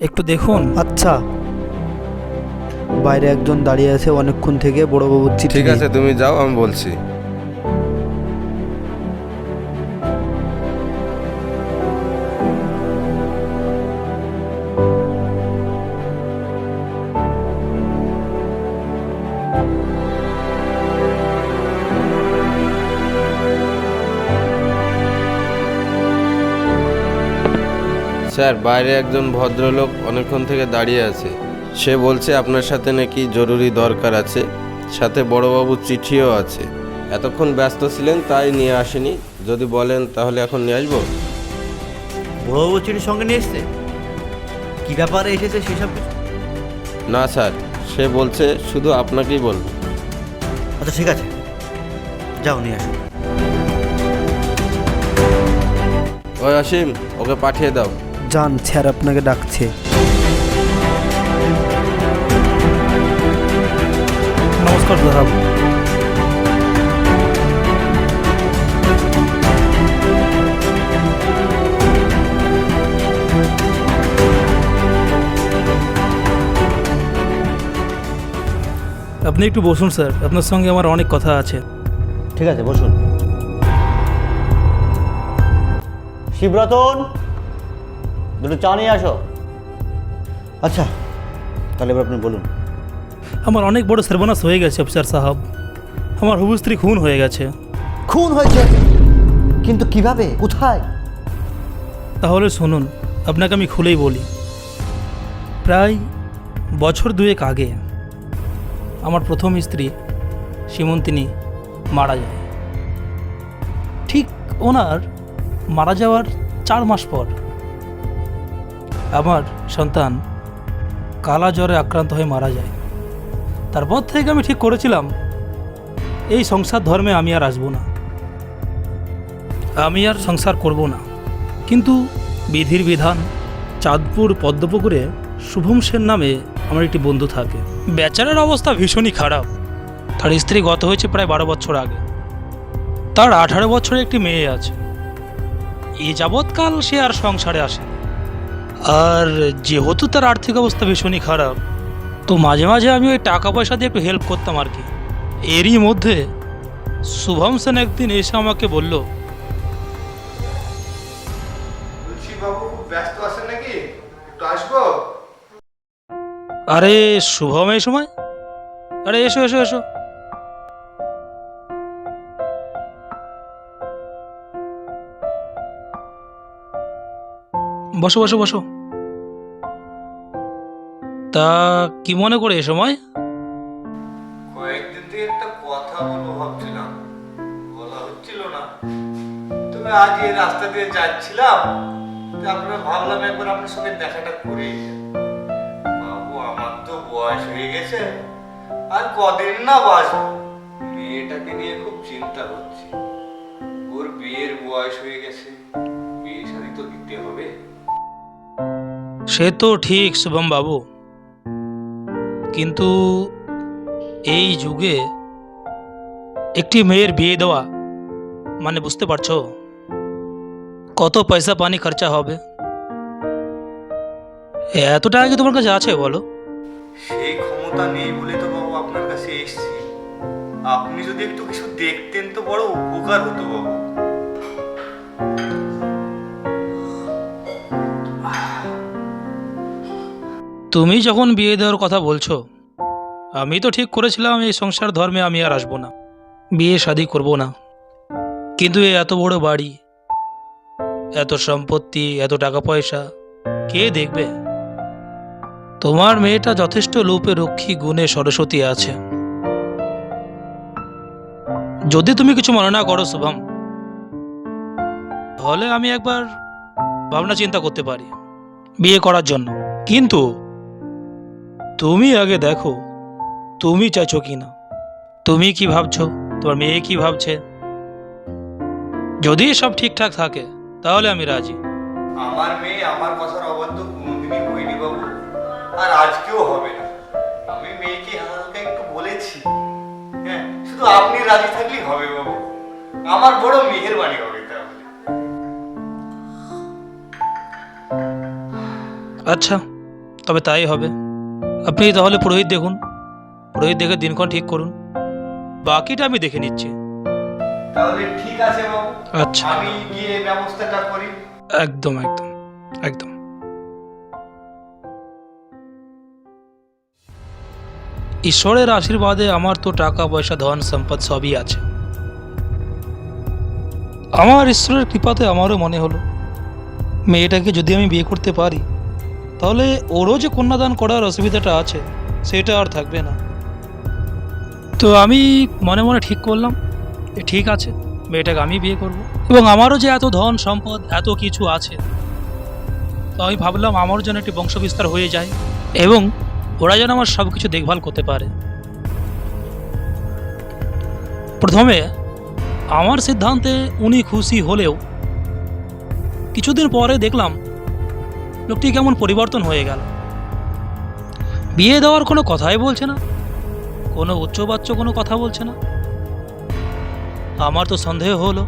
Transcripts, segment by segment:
একটু দেখুন। আচ্ছা। বাইরে একজন দাঁড়িয়ে আছে অনেকক্ষণ থেকে বড়বাবুর চিঠি ঠিক নিয়ে। আছে তুমি যাও আমি বলছি। স্যার বাইরে একজন ভদ্রলোক অনেকক্ষণ থেকে দাঁড়িয়ে আছে। সে বলছে আপনার সাথে নাকি জরুরি দরকার আছে। সাথে বড়বাবুর চিঠিও আছে। এতক্ষণ ব্যস্ত ছিলেন তাই নিয়ে আসেনি। যদি বলেন তাহলে এখন নিয়ে আসব? বড়বাবু চিঠির সঙ্গে নিয়ে এসছে? কী ব্যাপারে এসেছে সেসব না স্যার। সে বলছে শুধু আপনাকেই বলব। আচ্ছা ঠিক আছে। যাও নিয়ে আসো। ওই অসীম ওকে পাঠিয়ে দাও। যান স্যার আপনাকে ডাকছে। নমস্কার আপনি একটু বসুন স্যার। আপনার সঙ্গে আমার অনেক কথা আছে। ঠিক আছে বসুন। শিবরতন? দুটো চা নিয়ে আসো। আচ্ছা তাহলে এবার আপনি বলুন। আমার অনেক বড় সর্বনাশ হয়ে গেছে অফিসার সাহেব। আমার হবু স্ত্রী খুন হয়ে গেছে। খুন হয়েছে? কিন্তু কীভাবে? কোথায়? তাহলে শুনুন আপনাকে আমি খুলেই বলি। প্রায় বছর দুয়েক আগে আমার প্রথম স্ত্রী সীমন্তিনী মারা যায়। ঠিক ওনার মারা যাওয়ার চার মাস পর আমার সন্তান কালা জ্বরে আক্রান্ত হয়ে মারা যায়। তারপর থেকে আমি ঠিক করেছিলাম, এই সংসার ধর্মে আমি আর আসব না। আমি আর সংসার করব না। কিন্তু বিধির বিধান চাঁদপুর পদ্মপুকুরে শুভম সেন নামে আমার একটি বন্ধু থাকে। বেচারার অবস্থা ভীষণই খারাপ। তার স্ত্রী গত হয়েছে প্রায় বারো বছর আগে। তার আঠারো বছরের একটি মেয়ে আছে। এ যাবৎকাল সে আর সংসারে আসে আর যেহেতু তার আর্থিক অবস্থা ভীষণই খারাপ তো মাঝে মাঝে আমি ওই টাকা পয়সা দিয়ে একটু হেল্প করতাম আর কি। এরই মধ্যে শুভম সেন একদিন এসে আমাকে বলল আরে শুভম এই সময়? আরে এসো এসো এসো। বসো বসো বসো। তা কি মনে করে এ সময়? কয়েকদিন থেকে একটা কথা বলব ভাবছিলাম। বলা হচ্ছিল না। তবে আজ এই রাস্তা দিয়ে যাচ্ছিলাম। তারপরে ভাবলাম একবার আপনার সঙ্গে দেখাটা করে। বাবু, আমার তো বয়স হয়ে গেছে। আর কদিন না বাঁচবো? মেয়েটাকে নিয়ে খুব চিন্তা হচ্ছে। ওর বিয়ের বয়স হয়ে গেছে। বিয়ে শাড়ি তো দিতে হবে। সে তো ঠিক শুভম বাবু। কিন্তু এই যুগে একটি মেয়ের বিয়ে দেওয়া মানে বুঝতে পারছ? কত পয়সা পানি খরচা হবে? এত টাকা কি তোমার কাছে আছে বলো। সেই ক্ষমতা নেই বলে তো বাবু আপনার কাছে এসেছি। আপনি যদি একটু কিছু দেখতেন তো বড় উপকার হতো বাবু। তুমি যখন বিয়ে দেওয়ার কথা বলছো, আমি তো ঠিক করেছিলাম এই সংসার ধর্মে আমি আর আসব না, বিয়ে শাদি করব না। কিন্তু এই এত বড় বাড়ি, এত সম্পত্তি, এত টাকা পয়সা, কে দেখবে? তোমার মেয়েটা যথেষ্ট লোপে রক্ষী গুণে সরস্বতী আছে। যদি তুমি কিছু মনে না করো, শুভম, তাহলে আমি একবার ভাবনা চিন্তা করতে পারি, বিয়ে করার জন্য। কিন্তু তুমি আগে দেখো তুমি চাইছো কি না? তুমি কি ভাবছ? তোমার মেয়ে কি ভাবছে? যদি সব ঠিকঠাক থাকে তাহলে আমি রাজি। আমার মেয়ে আমার কথার অবাধ্য কোনোদিনই হয়নি বাবু আর আজকেও হবে না। আমি মেয়েকে হালকা একটু বলেছি হ্যাঁ শুধু আপনি রাজি থাকলেই হবে বাবু। আমার বড় মেহেরবানি হবে তাহলে। আচ্ছা তবে তাই হবে। আপনি তাহলে পুরোহিত দেখুন। পুরোহিত দেখে দিনক্ষণ ঠিক করুন। বাকিটা আমি দেখে নিচ্ছি। তাহলে ঠিক আছে বাবু। আচ্ছা। আমি গিয়ে ব্যবস্থাটা করি। একদম একদম একদম। ঈশ্বরের আশীর্বাদে আমার তো টাকা পয়সা ধন সম্পদ সবই আছে। আমার ঈশ্বরের কৃপাতে আমারও মনে হলো। মেয়েটাকে যদি আমি বিয়ে করতে পারি তাহলে ওরও যে কন্যাদান করার অসুবিধাটা আছে, সেটা আর থাকবে না। তো আমি মনে মনে ঠিক করলাম। ঠিক আছে, মেয়েটাকে আমি বিয়ে করব। এবং আমারও যে এত ধন সম্পদ, এত কিছু আছে, তো আমি ভাবলাম আমারও যেন একটি বংশবিস্তার হয়ে যায়, এবং ওরা যেন আমার সব কিছু দেখভাল করতে পারে। প্রথমে আমার সিদ্ধান্তে উনি খুশি হলেও কিছুদিন পরে দেখলাম লোকটি কেমন পরিবর্তন হয়ে গেল? বিয়ে দেওয়ার কোনো কথাই বলছে না। কোনো উচ্চবাচ্য কোনো কথা বলছে না। আমার তো সন্দেহ হলো।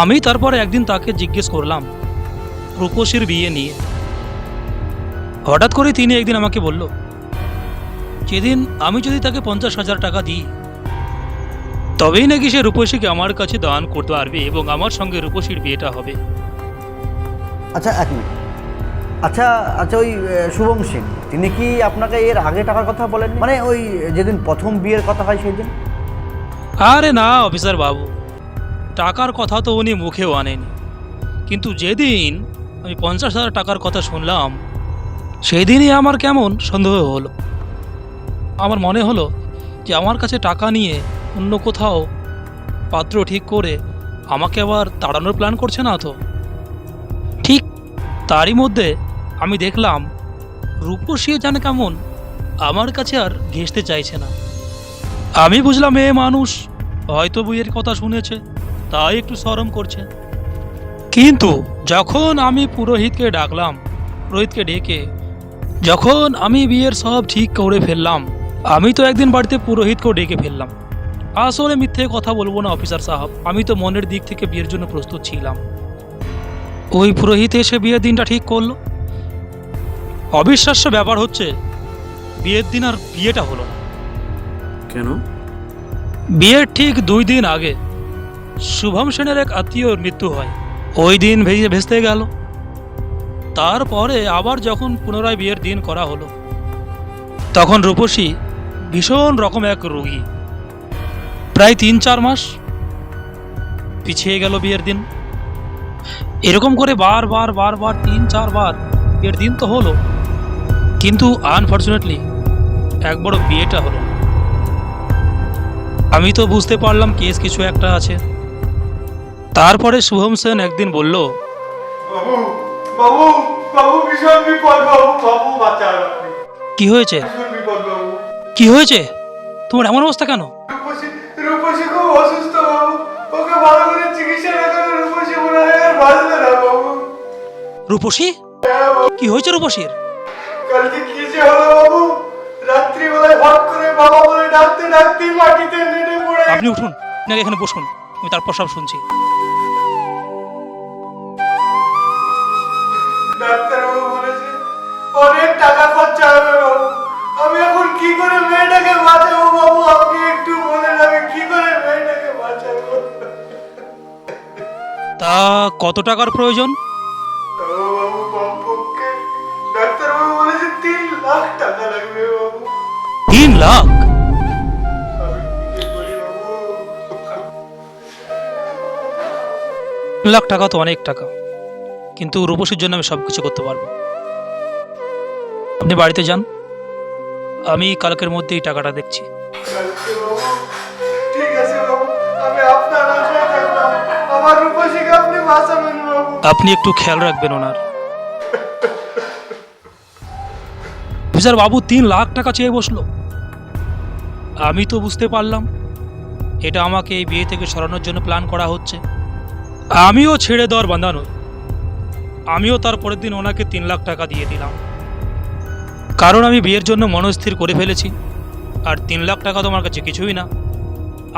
আমি তারপরে একদিন তাকে জিজ্ঞেস করলাম রূপসীর বিয়ে নিয়ে। হঠাৎ করে তিনি একদিন আমাকে বলল, যেদিন আমি যদি তাকে পঞ্চাশ হাজার টাকা দিই, তবেই নাকি সে রূপসীকে আমার কাছে দান করতে পারবে এবং আমার সঙ্গে রূপসীর বিয়েটা হবে। আচ্ছা এক মিনিট। আচ্ছা আচ্ছা ওই শুভম সিং তিনি কি আপনাকে এর আগে টাকার কথা বলেন মানে ওই, যেদিন প্রথম বিয়ের কথা হয় সেই দিন আরে না, অফিসার বাবু। টাকার কথা তো উনি মুখেও আনেনি কিন্তু যেদিন আমি পঞ্চাশ হাজার টাকার কথা শুনলাম সেই দিনই আমার কেমন সন্দেহ হলো। আমার মনে হলো যে আমার কাছে টাকা নিয়ে অন্য কোথাও পাত্র ঠিক করে আমাকে আবার তাড়ানোর প্ল্যান করছে না তো? ঠিক তারই মধ্যে আমি দেখলাম রূপসী জানে কেমন, আমার কাছে আর ঘেঁষতে চাইছে না। আমি বুঝলাম এ মানুষ হয়তো বইয়ের কথা শুনেছে, তাই একটু শরম করছে। কিন্তু যখন আমি পুরোহিতকে ডাকলাম, পুরোহিতকে ডেকে, যখন আমি বিয়ের সব ঠিক করে ফেললাম, আমি তো একদিন বাড়িতে পুরোহিতকেও ডেকে ফেললাম। আসলে মিথ্যে কথা বলব না, অফিসার সাহেব, আমি তো মনের দিক থেকে বিয়ের জন্য প্রস্তুত ছিলাম। ওই পুরোহিত এসে বিয়ের দিনটা ঠিক করল। অবিশ্বাস্য ব্যাপার হচ্ছে বিয়ের দিন আর বিয়েটা হলো না। কেন? বিয়ের ঠিক দুই দিন আগে শুভম সেনের এক আত্মীয়র মৃত্যু হয়। ওই দিন ভেজে ভেস্তে গেল। তারপরে আবার যখন পুনরায় বিয়ের দিন করা হলো তখন রূপসী ভীষণ রকম এক রোগী। প্রায় তিন চার মাস পিছিয়ে গেল বিয়ের দিন। এরকম করে বারবার বারবার তিন চারবার বিয়ের দিন তো হলো। কিন্তু আনফর্চুনেটলি এক বড় বিয়েটা হলো। আমি তো বুঝতে পারলাম কেস কিছু একটা আছে। তারপরে শুভম সেন একদিন বলল কি হয়েছে? কি হয়েছে? তোমার এমন অবস্থা কেন? রূপসী হয় কি হয়েছে রূপসীর? কালকে কি যে হলো বাবু? রাত্রিবেলায় হট করে বাবা বলে ডাকতে ডাকতে মাটিতে নেটে পড়ে। আপনি উঠুন আপনাকে এখানে বসুন আমি তারপর সব শুনছি। ডাক্তারবাবু বলেছে অনেক টাকা খরচা হবে বাবু। আমি এখন কি করে মেয়েটাকে বাঁচাবো বাবু? আপনি একটু বলেন আমি কি করে মেয়েটাকে বাঁচাবো? তা কত টাকার প্রয়োজন? তিন লাখ। লাখ টাকা তো অনেক টাকা। কিন্তু রূপসীর জন্য আমি সব কিছু করতে পারব। আপনি বাড়িতে যান। আমি কালকের মধ্যেই টাকাটা দেখছি। আপনি একটু খেয়াল রাখবেন ওনার। অফিসার বাবু তিন লাখ টাকা চেয়ে বসল। আমি তো বুঝতে পারলাম, এটা আমাকে এই বিয়ে থেকে সরানোর জন্য প্ল্যান করা হচ্ছে। আমিও ছেড়ে দেওয়ার বাঁধা নই। আমিও তার পরের দিন ওনাকে তিন লাখ টাকা দিয়ে দিলাম। কারণ আমি বিয়ের জন্য মনস্থির করে ফেলেছি, আর তিন লাখ টাকা তো আমার কাছে কিছুই না।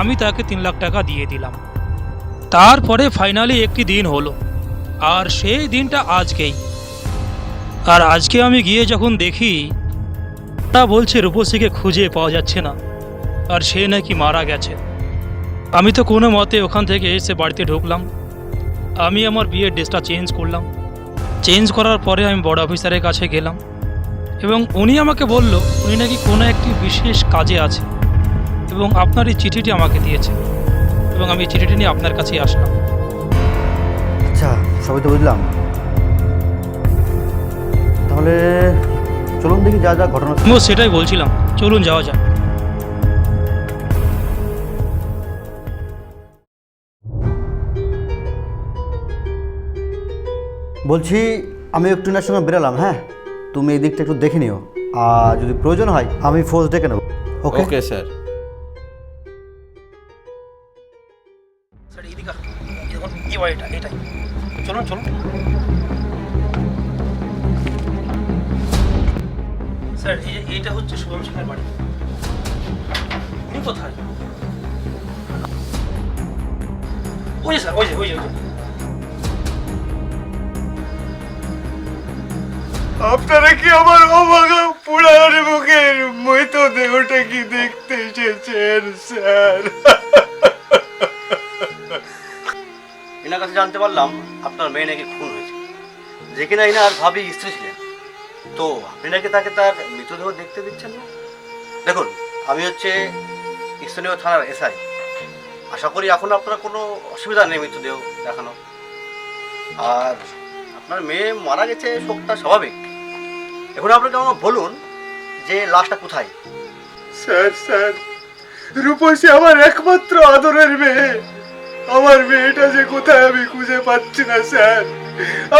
আমি তাকে তিন লাখ টাকা দিয়ে দিলাম। তারপরে ফাইনালি একটি দিন হলো, আর সেই দিনটা আজকেই। আর আজকে আমি গিয়ে যখন দেখি তা বলছে রূপসীকে খুঁজে পাওয়া যাচ্ছে না, আর সে নাকি মারা গেছে। আমি তো কোনো মতে ওখান থেকে এসে বাড়িতে ঢুকলাম। আমি আমার বিয়ের ড্রেসটা চেঞ্জ করলাম। চেঞ্জ করার পরে আমি বড় অফিসারের কাছে গেলাম এবং উনি আমাকে বলল, উনি নাকি কোনো একটি বিশেষ কাজে আছে এবং আপনার এই চিঠিটি আমাকে দিয়েছে এবং আমি চিঠিটি নিয়ে আপনার কাছেই আসলাম। আচ্ছা সবই তো বুঝলাম। তাহলে চলুন দেখি যা যা ঘটনা আমিও সেটাই বলছিলাম। চলুন যাওয়া যাক। বলছি আমি একটু এনার সঙ্গে বেরোলাম হ্যাঁ? তুমি এই দিকটা একটু দেখে নিও। আর যদি প্রয়োজন হয় আমি ফোর্স ডেকে নেব। ওকে ওকে স্যার এইদিকে চলুন চলুন। স্যার এই যে- এইটা হচ্ছে শুভম সিংহের বাড়ি। উনি কোথায়? ওই যে স্যার ওই যে ওই যে ওই যে। আপনারা কি আমার অবাগা পুরার মুখের মৃত দেহটা কি দেখতে এসেছেন স্যার? এনার কাছে জানতে পারলাম আপনার মেয়ে নাকি খুন হয়েছে। যে কিনা এনার ভাবি স্ত্রী ছিলেন। তো আপনি নাকি তাকে তার মৃতদেহ দেখতে দিচ্ছেন না? দেখুন, আমি হচ্ছে স্থানীয় থানার এসআই। আশা করি এখন আপনার কোনো অসুবিধা নেই মৃতদেহ দেখানো। আর আপনার মেয়ে মারা গেছে, শোকটা স্বাভাবিক। এখন আপনাকে আমাকে বলুন যে লাশটা কোথায়? স্যার স্যার, রূপসী আমার একমাত্র আদরের মেয়ে। আমার মেয়েটা যে কোথায় আমি খুঁজে পাচ্ছি না, স্যার।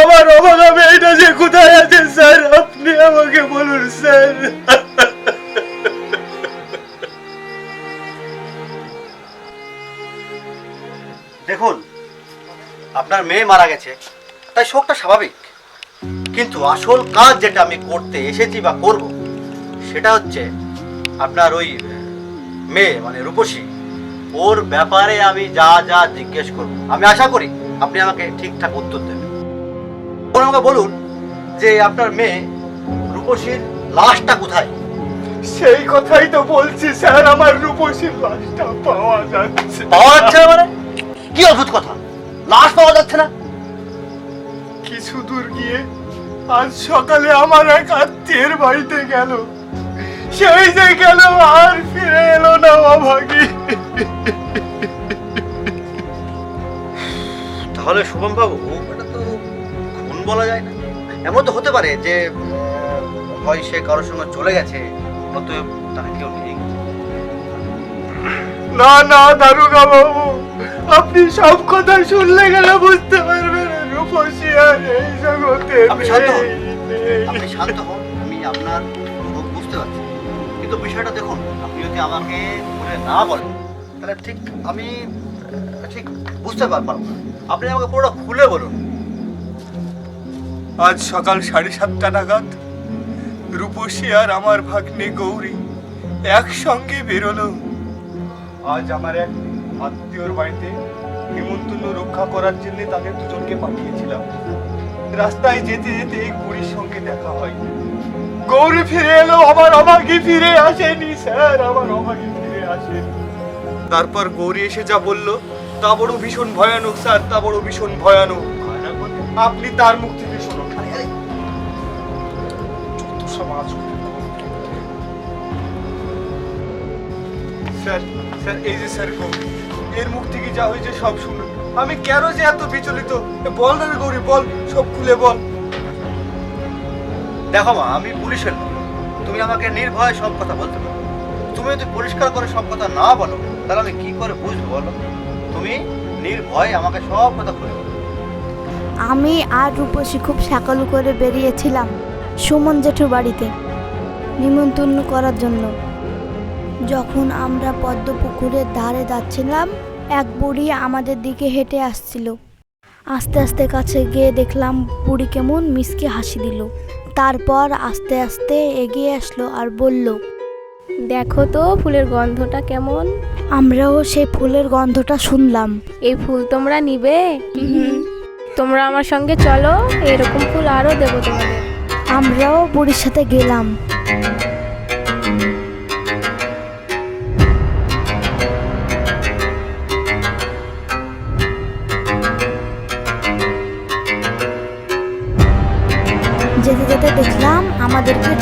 আমার অবাগা মেয়েটা যে কোথায় আছে, স্যার? আপনি আমাকে বলুন, স্যার। দেখুন, আপনার মেয়ে মারা গেছে, তাই শোকটা স্বাভাবিক। কিন্তু আসল কাজ যেটা আমি করতে এসেছি বা করব, সেটা হচ্ছে আপনার ওই মেয়ে মানে রূপসী, ওর ব্যাপারে আমি যা যা জিজ্ঞেস করব। আমি আশা করি আপনি আমাকে ঠিকঠাক উত্তর দেবেন। এখন আমাকে বলুন যে আপনার মেয়ে রূপসীর লাশটা কোথায়? সেই কথাই তো বলছি স্যার আমার রূপসীর লাশটা পাওয়া যাচ্ছে। পাওয়া যাচ্ছে না মানে? কি অদ্ভুত কথা। লাশ পাওয়া যাচ্ছে না? কিছু দূর গিয়ে আজ সকালে আমার এক আত্মীয়ের বাড়িতে গেল। সেই যে গেল আর ফিরে এলো না অভাগী। তাহলে শুভম বাবু বলা যায় না। এমন তো হতে পারে যে হয় সে কারোর সঙ্গে চলে গেছে অতএব তার কেউ নেই না না দারুগা বাবু আপনি সব কথা শুনলে গেলে বুঝতে পারবেন রূপসী আর এই জগতে আপনি শান্ত হন। আপনি শান্ত হন আমি আপনার সব বুঝতে পারছি। কিন্তু বিষয়টা দেখুন আপনি যদি আমাকে বলে না বলেন তাহলে ঠিক আমি ঠিক বুঝতে পারব না। আপনি আমাকে পুরোটা খুলে বলুন। আজ সকাল সাড়ে সাতটা নাগাদ রূপসী আর আমার ভাগ্নে গৌরী একসঙ্গে বেরোলো। আজ আমার এক আত্মীয়র বাড়িতে নিমন্ত্রণ রক্ষা করার জন্য তাদের দুজনকে পাঠিয়েছিলাম। রাস্তায় যেতে যেতে এই বুড়ির সঙ্গে দেখা হয়। গৌরী ফিরে এলো আমার অভাগী ফিরে আসেনি, স্যার আমার অভাগী ফিরে আসেনি। তারপর গৌরী এসে যা বলল, তা বড় ভীষণ ভয়ানক, স্যার, তা বড় ভীষণ ভয়ানক। আপনি তার মুখ স্যার স্যার এই যে স্যার গৌরী এর মুখ থেকে যা হয়েছে সব শুনুন। আমি কেন যে এত বিচলিত? বল না গৌরী বল সব খুলে বল। দেখো মা আমি পুলিশের তুমি আমাকে নির্ভয়ে সব কথা বলতে পারো। তুমি যদি পরিষ্কার করে সব কথা না বলো তাহলে আমি কি করে বুঝব বলো? তুমি নির্ভয়ে আমাকে সব কথা খুলে আমি আর রূপসী খুব সকালু করে বেরিয়েছিলাম। সুমন জেঠুর বাড়িতে নিমন্ত্রণ করার জন্য যখন আমরা পদ্ম পুকুরের ধারে যাচ্ছিলাম এক বুড়ি আমাদের দিকে হেঁটে আসছিল আস্তে আস্তে কাছে গিয়ে দেখলাম বুড়ি কেমন মিসকে হাসি দিল তারপর আস্তে আস্তে এগিয়ে আসলো আর বলল দেখো তো ফুলের গন্ধটা কেমন আমরাও সেই ফুলের গন্ধটা শুনলাম এই ফুল তোমরা নিবে তোমরা আমার সঙ্গে চলো এরকম ফুল আরও দেবো তোমাদের আমরাও বুড়ির সাথে গেলাম। যেতে যেতে দেখলাম আমাদেরকে